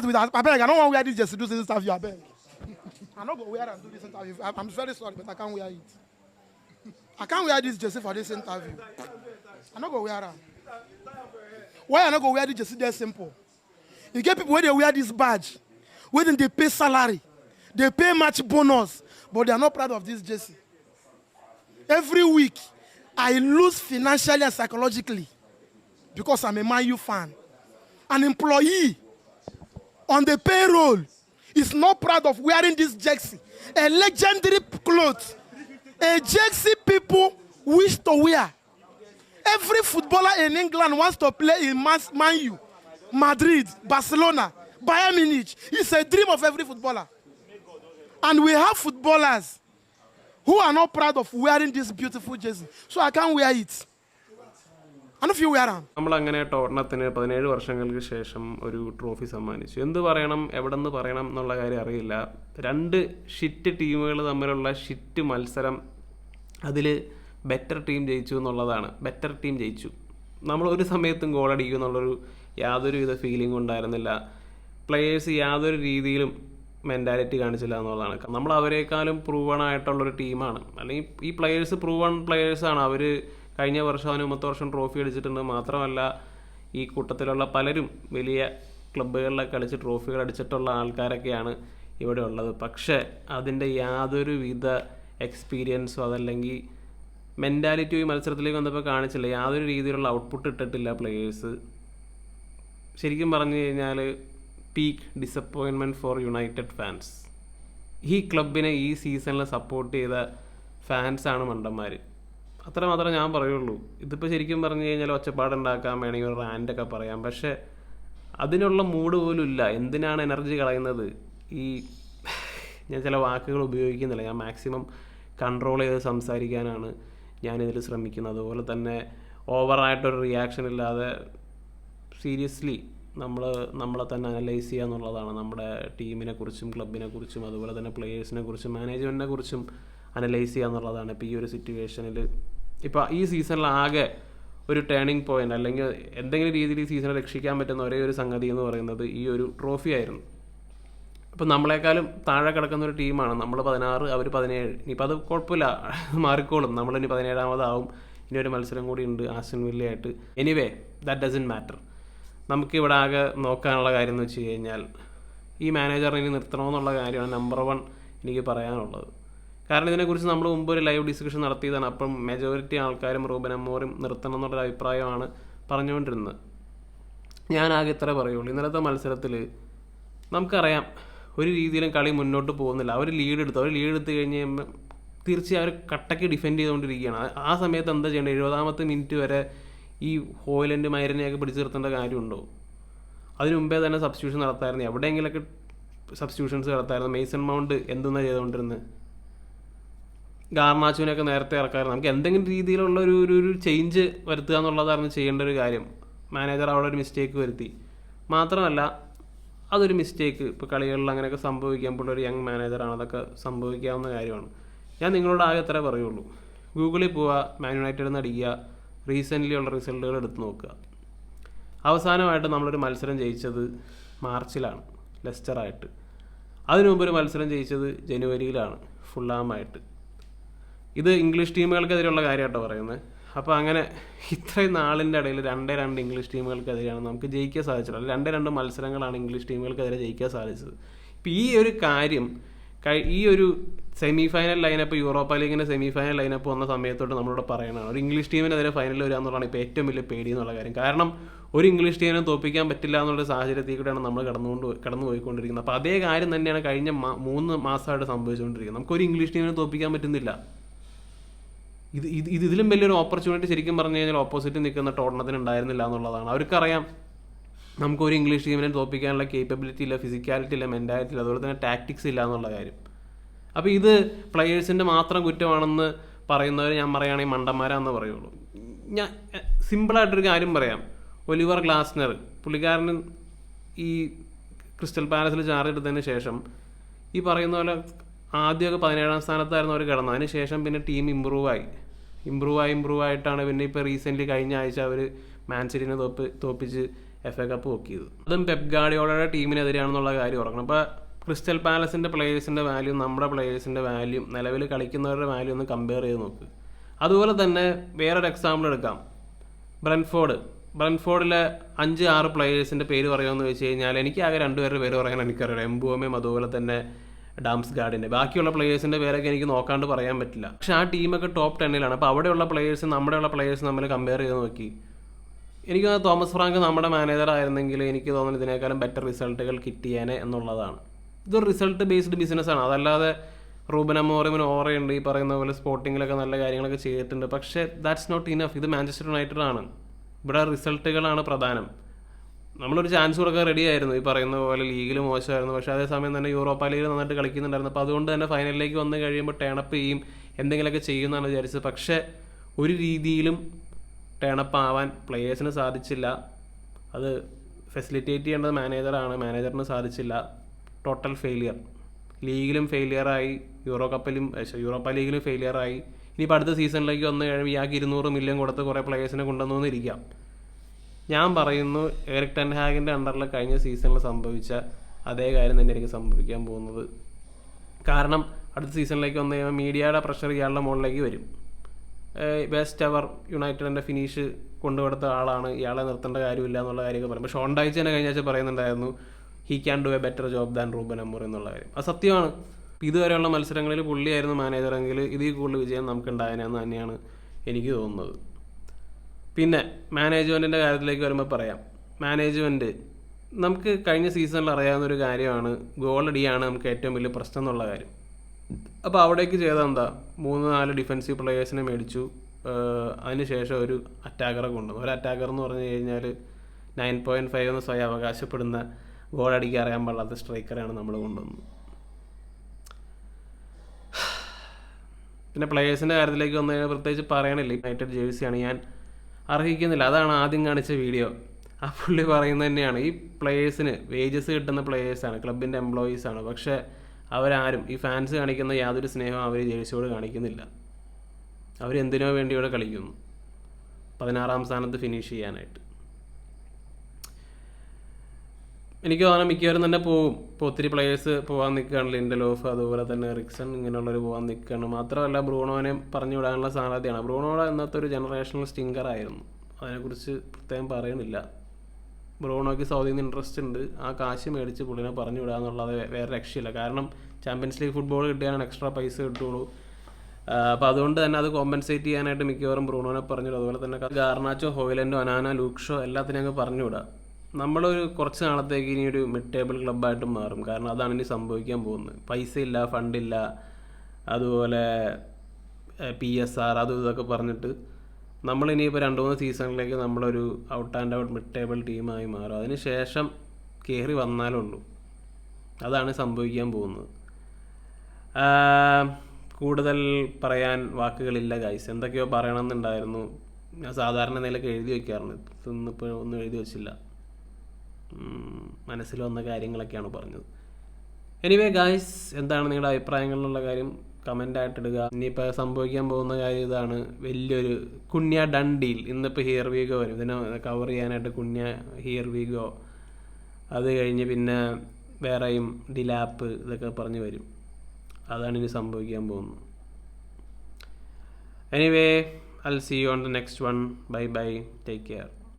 start with, I beg, I want to wear this jersey, do this interview, I beg. I'm not going to wear and do this interview. I- I'm very sorry, but I can't wear it. I can't wear this jersey for this interview. Not going to wear it. Why I going to wear this jersey? That's simple. You get people where they wear this badge, then they pay salary, they pay match bonus, but they are not proud of this jersey. Every week, I lose financially and psychologically because I'm a Man U fan. An employee on the payroll is not proud of wearing this jersey, a legendary clothes, a jersey people wish to wear. Every footballer in England wants to play in Man Man U, Madrid, Barcelona, Bayern Munich. It's a dream of every footballer. And we have footballers who are not proud of wearing this beautiful jersey. So I can't wear it. Them. നമ്മളങ്ങനെ ടോട്ടനത്തിന് പതിനേഴ് വർഷങ്ങൾക്ക് ശേഷം ഒരു trophy സമ്മാനിച്ചു. എന്ത് പറയണം എവിടെ നിന്ന് പറയണം എന്നുള്ള കാര്യം അറിയില്ല. രണ്ട് ഷിറ്റ് ടീമുകൾ തമ്മിലുള്ള ഷിറ്റ് മത്സരം അതിൽ ബെറ്റർ ടീം ജയിച്ചു എന്നുള്ളതാണ്. ബെറ്റർ ടീം ജയിച്ചു. നമ്മൾ ഒരു സമയത്തും ഗോൾ അടിക്കും എന്നുള്ളൊരു യാതൊരുവിധ ഫീലിംഗ് ഉണ്ടായിരുന്നില്ല. പ്ലെയേഴ്സ് യാതൊരു രീതിയിലും മെന്റാലിറ്റി കാണിച്ചില്ല എന്നുള്ളതാണ്. നമ്മൾ അവരെക്കാളും പ്രൂവൺ ആയിട്ടുള്ളൊരു ടീമാണ് അല്ലെങ്കിൽ ഈ പ്ലെയേഴ്സ് പ്രൂവൺ പ്ലെയേഴ്സാണ് അവർ കഴിഞ്ഞ വർഷം അവന് മുമ്പത്തെ വർഷം ട്രോഫി അടിച്ചിട്ടുണ്ട് മാത്രമല്ല ഈ കൂട്ടത്തിലുള്ള പലരും വലിയ ക്ലബ്ബുകളിലൊക്കെ കളിച്ച് ട്രോഫികൾ അടിച്ചിട്ടുള്ള ആൾക്കാരൊക്കെയാണ് ഇവിടെ ഉള്ളത്. പക്ഷേ അതിന്റെ യാതൊരു വിധ എക്സ്പീരിയൻസോ അതല്ലെങ്കിൽ മെന്റാലിറ്റി ഈ മത്സരത്തിലേക്ക് വന്നപ്പോൾ കാണിച്ചില്ല. യാതൊരു രീതിയിലുള്ള ഔട്ട്പുട്ട് ഇട്ടിട്ടില്ല പ്ലേയേഴ്സ് ശരിക്കും പറഞ്ഞു കഴിഞ്ഞാൽ peak disappointment for United fans ഈ ക്ലബിനെ ഈ സീസണിൽ സപ്പോർട്ട് ചെയ്ത ഫാൻസാണ് മണ്ടന്മാർ അത്ര മാത്രമേ ഞാൻ പറയുള്ളൂ. ഇതിപ്പോൾ ശരിക്കും പറഞ്ഞു കഴിഞ്ഞാൽ ഒച്ചപ്പാടുണ്ടാക്കാൻ വേണമെങ്കിൽ ഒരു റാൻഡൊക്കെ പറയാം. പക്ഷേ അതിനുള്ള മൂഡ് പോലും ഇല്ല. എന്തിനാണ് എനർജി കളയുന്നത്? ഈ ഞാൻ ചില വാക്കുകൾ ഉപയോഗിക്കുന്നില്ല. ഞാൻ മാക്സിമം കൺട്രോൾ ചെയ്ത് സംസാരിക്കാനാണ് ഞാനിതിൽ ശ്രമിക്കുന്നത്. അതുപോലെ തന്നെ ഓവറായിട്ടൊരു റിയാക്ഷൻ ഇല്ലാതെ സീരിയസ്ലി നമ്മൾ നമ്മളെ തന്നെ അനലൈസ് ചെയ്യുക എന്നുള്ളതാണ്. നമ്മുടെ ടീമിനെ കുറിച്ചും ക്ലബിനെ കുറിച്ചും അതുപോലെ തന്നെ പ്ലേയേഴ്സിനെ കുറിച്ചും മാനേജ്മെന്റിനെ കുറിച്ചും അനലൈസ് ചെയ്യുക എന്നുള്ളതാണ്. ഇപ്പോൾ ഈ ഒരു സിറ്റുവേഷനിൽ ഇപ്പോൾ ഈ സീസണിൽ ആകെ ഒരു ടേണിംഗ് പോയിന്റ് അല്ലെങ്കിൽ എന്തെങ്കിലും രീതിയിൽ ഈ സീസണെ രക്ഷിക്കാൻ പറ്റുന്ന ഒരേ ഒരു സംഗതി എന്ന് പറയുന്നത് ഈ ഒരു ട്രോഫി ആയിരുന്നു. അപ്പം നമ്മളെക്കാളും താഴെ കിടക്കുന്ന ഒരു ടീമാണ് നമ്മൾ പതിനാറ് അവർ പതിനേഴ്. ഇനിയിപ്പോൾ അത് കുഴപ്പമില്ല. മാറിക്കോളും. നമ്മൾ ഇനി പതിനേഴാമതാവും. ഇനി ഒരു മത്സരം കൂടി ഉണ്ട് ആസ്റ്റൻ വില്ലയായിട്ട് എനിവേ ദാറ്റ് ഡസൻ മാറ്റർ നമുക്കിവിടെ ആകെ നോക്കാനുള്ള കാര്യം എന്ന് വെച്ച് കഴിഞ്ഞാൽ ഈ മാനേജറിനെ ഇനി നിർത്തണമെന്നുള്ള കാര്യമാണ് നമ്പർ വൺ എനിക്ക് പറയാനുള്ളത്. കാരണം ഇതിനെക്കുറിച്ച് നമ്മൾ മുമ്പ് ഒരു ലൈവ് ഡിസ്കഷൻ നടത്തിയതാണ്. അപ്പം മെജോറിറ്റി ആൾക്കാരും റൂബൻ അമ്മോറും നിർത്തണം എന്നുള്ള അഭിപ്രായമാണ് പറഞ്ഞുകൊണ്ടിരുന്നത്. ഞാൻ ആകെ ഇത്ര പറയുള്ളൂ. ഇന്നലത്തെ മത്സരത്തിൽ നമുക്കറിയാം ഒരു രീതിയിലും കളി മുന്നോട്ട് പോകുന്നില്ല. അവർ ലീഡ് എടുത്തു അവർ ലീഡ് എടുത്തു കഴിഞ്ഞ് കഴിയുമ്പോൾ തീർച്ചയായും അവർ കട്ടയ്ക്ക് ഡിഫെൻഡ് ചെയ്തുകൊണ്ടിരിക്കുകയാണ്. ആ- സമയത്ത് എന്താ ചെയ്യേണ്ടത്? എഴുപതാമത്തെ മിനിറ്റ് വരെ ഈ ഹോയിലൻഡ് മൈരനെയൊക്കെ പിടിച്ചു നിർത്തേണ്ട കാര്യമുണ്ടോ? അതിനു മുമ്പേ തന്നെ സബ്സ്റ്റിറ്റ്യൂഷൻ നടത്തായിരുന്നു. എവിടെയെങ്കിലൊക്കെ സബ്സ്റ്റിറ്റ്യൂഷൻസ് നടത്തായിരുന്നു. മെയ്സൺ മൗണ്ട് എന്തെന്നാണ് ചെയ്തുകൊണ്ടിരുന്നത്? ഗാർനാച്ചുവിനൊക്കെ നേരത്തെ ഇറക്കാമായിരുന്നു നമുക്ക് എന്തെങ്കിലും രീതിയിലുള്ള ഒരു ഒരു ചേഞ്ച് വരുത്തുക എന്നുള്ളതായിരുന്നു ചെയ്യേണ്ട ഒരു കാര്യം. മാനേജർ അവിടെ ഒരു മിസ്റ്റേക്ക് വരുത്തി. മാത്രമല്ല അതൊരു മിസ്റ്റേക്ക് ഇപ്പോൾ കളികളിൽ അങ്ങനെയൊക്കെ സംഭവിക്കുമ്പോൾ ഒരു യങ് മാനേജറാണ് അതൊക്കെ സംഭവിക്കാവുന്ന കാര്യമാണ്. ഞാൻ നിങ്ങളോട് ആകെ എത്ര പറയുള്ളൂ. ഗൂഗിളിൽ പോവുക മാൻ യുണൈറ്റഡ് എന്ന് അടിക്കുക റീസെന്റ്ലി ഉള്ള റിസൾട്ടുകൾ എടുത്ത് നോക്കുക. അവസാനമായിട്ട് നമ്മളൊരു മത്സരം ജയിച്ചത് മാർച്ചിലാണ് ലെസ്റ്ററായിട്ട്. അതിനു മുമ്പ് ഒരു മത്സരം ജയിച്ചത് ജനുവരിയിലാണ് ഫുള്ളാമായിട്ട്. ഇത് ഇംഗ്ലീഷ് ടീമുകൾക്കെതിരെയുള്ള കാര്യമായിട്ടോ പറയുന്നത്. അപ്പോൾ അങ്ങനെ ഇത്രയും നാളിന്റെ ഇടയിൽ രണ്ടേ രണ്ട് ഇംഗ്ലീഷ് ടീമുകൾക്കെതിരെയാണ് നമുക്ക് ജയിക്കാൻ സാധിച്ചത്. അല്ലെങ്കിൽ രണ്ടേ രണ്ട് മത്സരങ്ങളാണ് ഇംഗ്ലീഷ് ടീമുകൾക്കെതിരെ ജയിക്കാൻ സാധിച്ചത്. ഇപ്പം ഈ ഒരു കാര്യം ഈ ഒരു സെമി ഫൈനൽ ലൈനപ്പ് യൂറോപ്പ ലീഗിന്റെ സെമി ഫൈനൽ ലൈനപ്പ് വന്ന സമയത്തോട്ട് നമ്മളോട് പറയണതാണ്. ഒരു ഇംഗ്ലീഷ് ടീമിനെതിരെ ഫൈനലിൽ വരിക എന്നുള്ളതാണ് ഇപ്പോൾ ഏറ്റവും വലിയ പേടി എന്നുള്ള കാര്യം. കാരണം ഒരു ഇംഗ്ലീഷ് ടീമിനെ തോപ്പിക്കാൻ പറ്റില്ല എന്നുള്ള സാഹചര്യത്തിൽ കൂടെയാണ് നമ്മൾ കടന്നുകൊണ്ട് കടന്നു പോയിക്കൊണ്ടിരിക്കുന്നത് അപ്പോൾ അതേ കാര്യം തന്നെയാണ് കഴിഞ്ഞ മൂന്ന് മാസമായിട്ട് സംഭവിച്ചുകൊണ്ടിരിക്കുന്നത്. നമുക്കൊരു ഇംഗ്ലീഷ് ടീമിനെ തോപ്പിക്കാൻ പറ്റുന്നില്ല. ഇത് ഇത് ഇത് ഇതിലും വലിയൊരു ഓപ്പർച്യൂണിറ്റി ശരിക്കും പറഞ്ഞു കഴിഞ്ഞാൽ ഓപ്പോസിറ്റ് നിൽക്കുന്ന ടോട്ടണത്തിന് ഉണ്ടായിരുന്നില്ല എന്നുള്ളതാണ്. അവർക്കറിയാം നമുക്കൊരു ഇംഗ്ലീഷ് ടീമിനെ തോപ്പിക്കാനുള്ള കേപ്പബിലിറ്റി ഇല്ല ഫിസിക്കാലിറ്റി ഇല്ല മെന്റാലിറ്റി ഇല്ല അതുപോലെ തന്നെ ടാക്ടിക്സ് ഇല്ല എന്നുള്ള കാര്യം. അപ്പോൾ ഇത് പ്ലെയേഴ്സിന്റെ മാത്രം കുറ്റമാണെന്ന് പറയുന്നവർ ഞാൻ പറയുകയാണെങ്കിൽ മണ്ടന്മാരാന്ന് പറയുള്ളൂ. ഞാൻ സിമ്പിളായിട്ടൊരു കാര്യം പറയാം. ഒലിവർ ഗ്ലാസ്നർ പുള്ളിക്കാരന് ഈ ക്രിസ്റ്റൽ പാലസിൽ ചാർജ് എടുത്തതിന് ശേഷം ഈ പറയുന്ന പോലെ ആദ്യമൊക്കെ പതിനേഴാം സ്ഥാനത്തായിരുന്നു അവർ കിടന്നത്. അതിന് ശേഷം പിന്നെ ടീം ഇമ്പ്രൂവ് ആയി. ഇമ്പ്രൂവ് ആയി ഇമ്പ്രൂവ് ആയിട്ടാണ് പിന്നെ ഇപ്പോൾ റീസെന്റ്ലി കഴിഞ്ഞ ആഴ്ച അവർ മാൻസിറ്റിനെ തോപ്പ് തോപ്പിച്ച് എഫ് എ കപ്പ് നോക്കിയത് അതും പെപ് ഗാഡിയോളയുടെ ടീമിനെതിരെയാണെന്നുള്ള കാര്യം ഓർക്കണം അപ്പോൾ ക്രിസ്റ്റൽ പാലസിന്റെ പ്ലേയേഴ്സിന്റെ വാല്യൂ നമ്മുടെ പ്ലേയേഴ്സിന്റെ വാല്യൂ നിലവിൽ കളിക്കുന്നവരുടെ വാല്യൂ ഒന്ന് കമ്പയർ ചെയ്ത് നോക്ക്. അതുപോലെ തന്നെ വേറൊരു എക്സാമ്പിൾ എടുക്കാം. ബ്രൻഫോർഡ് ബ്രൻഫോർഡിലെ അഞ്ച് ആറ് പ്ലേയേഴ്സിന്റെ പേര് പറയുമെന്ന് വെച്ച് കഴിഞ്ഞാൽ എനിക്ക് ആകെ രണ്ടുപേരുടെ പേര് പറയാൻ എനിക്കറിയാം. എംബുവമയും അതുപോലെ തന്നെ ഡാംസ് ഗാർഡിന്റെ ബാക്കിയുള്ള പ്ലേയേഴ്സിന്റെ പേരൊക്കെ എനിക്ക് നോക്കാണ്ട് പറയാൻ പറ്റില്ല. പക്ഷെ ആ ടീമൊക്കെ ടോപ്പ് ടെന്നിലാണ് അപ്പോൾ അവിടെയുള്ള പ്ലേയേഴ്സ് നമ്മുടെയുള്ള പ്ലേയേഴ്സ് തമ്മിൽ കമ്പയർ ചെയ്ത് നോക്കി. എനിക്ക് തോമസ് ഫ്രാങ്ക് നമ്മുടെ മാനേജർ ആയിരുന്നെങ്കിൽ എനിക്ക് തോന്നുന്നു ഇതിനേക്കാളും ബെറ്റർ റിസൾട്ടുകൾ കിട്ടിയേനെ എന്നുള്ളതാണ്. ഇതൊരു റിസൾട്ട് ബേസ്ഡ് ബിസിനസ്സാണ് അതല്ലാതെ റൂബൻ അമോറിമിന് ഓറയുണ്ട് ഈ പറയുന്ന പോലെ സ്പോർട്ടിങ്ങിലൊക്കെ നല്ല കാര്യങ്ങളൊക്കെ ചെയ്തിട്ടുണ്ട്. പക്ഷേ ദാറ്റ്സ് നോട്ട് ഇനഫ് ഇത് മാഞ്ചസ്റ്റർ യുണൈറ്റഡ് ആണ് ഇവിടെ റിസൾട്ടുകളാണ് പ്രധാനം. നമ്മളൊരു ചാൻസ് കൊടുക്കാൻ റെഡി ആയിരുന്നു. ഈ പറയുന്ന പോലെ ലീഗിൽ മോശമായിരുന്നു. പക്ഷേ അതേസമയം തന്നെ യൂറോപ്പ ലീഗിൽ നന്നായിട്ട് കളിക്കുന്നുണ്ടായിരുന്നു. അപ്പോൾ അതുകൊണ്ട് തന്നെ ഫൈനലിലേക്ക് വന്നു കഴിയുമ്പോൾ ടേണപ്പ് ചെയ്യും എന്തെങ്കിലുമൊക്കെ ചെയ്യുമെന്നാണ് വിചാരിച്ചത്. പക്ഷേ ഒരു രീതിയിലും ടേണപ്പ് ആവാൻ പ്ലെയേഴ്സിന് സാധിച്ചില്ല. അത് ഫെസിലിറ്റേറ്റ് ചെയ്യേണ്ടത് മാനേജറാണ് മാനേജറിന് സാധിച്ചില്ല. ടോട്ടൽ ഫെയിലിയർ ലീഗിലും ഫെയിലിയറായി യൂറോ കപ്പിലും യൂറോപ്പ ലീഗിലും ഫെയിലിയറായി ഇനിയിപ്പോൾ അടുത്ത സീസണിലേക്ക് വന്നു കഴിയുമ്പോൾ ഇയാൾക്ക് ഇരുന്നൂറ് മില്യൺ കൊടുത്ത് കുറേ പ്ലേയേഴ്സിനെ കൊണ്ടുവന്നു ഇരിക്കാം. ഞാൻ പറയുന്നു എറിക് ടെൻഹാഗിന്റെ അണ്ടറിൽ കഴിഞ്ഞ സീസണിൽ സംഭവിച്ച അതേ കാര്യം തന്നെ എനിക്ക് സംഭവിക്കാൻ പോകുന്നത്. കാരണം അടുത്ത സീസണിലേക്ക് വന്നു കഴിയുമ്പോൾ മീഡിയയുടെ പ്രഷർ ഇയാളുടെ മുകളിലേക്ക് വരും. ബെസ്റ്റ് അവർ യുണൈറ്റഡിന്റെ ഫിനിഷ് കൊണ്ടുകൊടുത്ത ആളാണ്. ഇയാളെ നിർത്തേണ്ട കാര്യമില്ല എന്നുള്ള കാര്യമൊക്കെ പറയും. പക്ഷേ ഷോണ്ടായിച്ച് തന്നെ കഴിഞ്ഞ ആഴ്ച പറയുന്നുണ്ടായിരുന്നു he can do a better job than Ruben Amorim എന്നുള്ള കാര്യം. അത് സത്യമാണ്. ഇതുവരെയുള്ള മത്സരങ്ങളിൽ പുള്ളിയായിരുന്നു മാനേജറെങ്കിൽ ഇതിൽ കൂടുതൽ വിജയം നമുക്ക് ഉണ്ടായതെന്ന് തന്നെയാണ് എനിക്ക് തോന്നുന്നത്. പിന്നെ മാനേജ്മെന്റിന്റെ കാര്യത്തിലേക്ക് വരുമ്പോൾ പറയാം. മാനേജ്മെന്റ് നമുക്ക് കഴിഞ്ഞ സീസണിൽ അറിയാവുന്ന ഒരു കാര്യമാണ്. ഗോളടിയാണ് നമുക്ക് ഏറ്റവും വലിയ പ്രശ്നം എന്നുള്ള കാര്യം. അപ്പോൾ അവിടേക്ക് ചെയ്താൽ എന്താ? മൂന്ന് നാല് ഡിഫൻസീവ് പ്ലെയേഴ്സിനെ മേടിച്ചു. അതിനുശേഷം ഒരു അറ്റാക്കറെ കൊണ്ടുവന്നു. ഒരു അറ്റാക്കർ എന്ന് പറഞ്ഞു കഴിഞ്ഞാൽ നയൻ പോയിന്റ് ഫൈവ് എന്ന് സ്വയം അവകാശപ്പെടുന്ന ഗോൾ അടിക്കാൻ അറിയാൻ പാടാത്ത സ്ട്രൈക്കറാണ് നമ്മൾ കൊണ്ടുവന്നത്. പിന്നെ പ്ലേയേഴ്സിന്റെ കാര്യത്തിലേക്ക് വന്നു കഴിഞ്ഞാൽ പ്രത്യേകിച്ച് പറയണില്ല. യുണൈറ്റഡ് ജേഴ്സിയാണ് ഞാൻ അർഹിക്കുന്നില്ല. അതാണ് ആദ്യം കാണിച്ച വീഡിയോ ആ പുള്ളി പറയുന്നത് തന്നെയാണ്. ഈ പ്ലേയേഴ്സിന് വേജസ് കിട്ടുന്ന പ്ലേയേഴ്സാണ് ക്ലബിന്റെ എംപ്ലോയീസാണ് പക്ഷേ അവരാരും ഈ ഫാൻസ് കാണിക്കുന്ന യാതൊരു സ്നേഹവും അവർ ജേഴ്സിയോട് കാണിക്കുന്നില്ല. അവരെന്തിനോ വേണ്ടി ഇവിടെ കളിക്കുന്നു. പതിനാറാം സ്ഥാനത്ത് ഫിനിഷ് ചെയ്യാനായിട്ട്. എനിക്ക് തോന്നുന്നു മിക്കവാറും തന്നെ പോവും. ഇപ്പോൾ ഒത്തിരി പ്ലേയേഴ്സ് പോകാൻ നിൽക്കുകയാണ് ലിൻഡലോഫ് അതുപോലെ തന്നെ റിക്സൺ ഇങ്ങനെയുള്ളവർ പോകാൻ നിൽക്കുകയാണ് മാത്രമല്ല ബ്രൂണോനെ പറഞ്ഞു വിടാനുള്ള സാധ്യതയാണ്. ബ്രൂണോടെ ഇന്നത്തെ ഒരു ജനറേഷണൽ സ്റ്റിങ്കർ ആയിരുന്നു. അതിനെക്കുറിച്ച് പ്രത്യേകം പറയുന്നില്ല. ബ്രൂണോയ്ക്ക് സൗദിയിൽ നിന്ന് ഇൻട്രസ്റ്റ് ഉണ്ട്. ആ കാശ് മേടിച്ച് പുള്ളിനെ പറഞ്ഞു വിടുക എന്നുള്ളത് വേറെ രക്ഷയില്ല. കാരണം ചാമ്പ്യൻസ് ലീഗ് ഫുട്ബോൾ കിട്ടിയാണ് എക്സ്ട്രാ പൈസ കിട്ടുള്ളൂ. അപ്പോൾ അതുകൊണ്ട് തന്നെ അത് കോമ്പൻസേറ്റ് ചെയ്യാനായിട്ട് മിക്കവാറും ബ്രൂണോനെ പറഞ്ഞു അതുപോലെ തന്നെ ഗാർണാച്ചോ ഹോയിലൻഡോ അനാന ലൂക്ഷോ എല്ലാത്തിനും അങ്ങ് പറഞ്ഞു വിടാം. നമ്മളൊരു കുറച്ച് നാളത്തേക്ക് ഇനി ഒരു മിഡ് ടേബിൾ ക്ലബ്ബായിട്ട് മാറും. കാരണം അതാണ് ഇനി സംഭവിക്കാൻ പോകുന്നത്. പൈസ ഇല്ല ഫണ്ടില്ല അതുപോലെ പി എസ് ആർ അതും ഇതൊക്കെ പറഞ്ഞിട്ട് നമ്മളിനിയിപ്പോൾ രണ്ട് മൂന്ന് സീസണിലേക്ക് നമ്മളൊരു out and out mid table ടീമായി മാറും. അതിന് ശേഷം കയറി വന്നാലുള്ളൂ അതാണ് സംഭവിക്കാൻ പോകുന്നത്. കൂടുതൽ പറയാൻ വാക്കുകളില്ല ഗൈസ് എന്തൊക്കെയോ പറയണമെന്നുണ്ടായിരുന്നു. ഞാൻ സാധാരണ നിലയ്ക്ക് എഴുതി വയ്ക്കാറുണ്ട് ഇന്നിപ്പോൾ ഒന്നും എഴുതി വെച്ചില്ല. മനസ്സിൽ വന്ന കാര്യങ്ങളൊക്കെയാണ് പറഞ്ഞത്. എനിവേ ഗായ്സ് എന്താണ് നിങ്ങളുടെ അഭിപ്രായങ്ങളിലുള്ള കാര്യം? കമന്റ് ആയിട്ട് ഇടുക. ഇനിയിപ്പോൾ സംഭവിക്കാൻ പോകുന്ന കാര്യം ഇതാണ്. വലിയൊരു കുണ്യ ഡൺ ഡീൽ ഇന്നിപ്പോൾ ഹിയർ വീഗോ വരും. ഇതിനെ കവർ ചെയ്യാനായിട്ട് കുണ്യ ഹിയർ വീഗോ അത് കഴിഞ്ഞ് പിന്നെ വേറെയും ഡിലാപ്പ് ഇതൊക്കെ പറഞ്ഞു വരും. അതാണ് ഇനി സംഭവിക്കാൻ പോകുന്നത്. Anyway I see you on the next one bye bye take care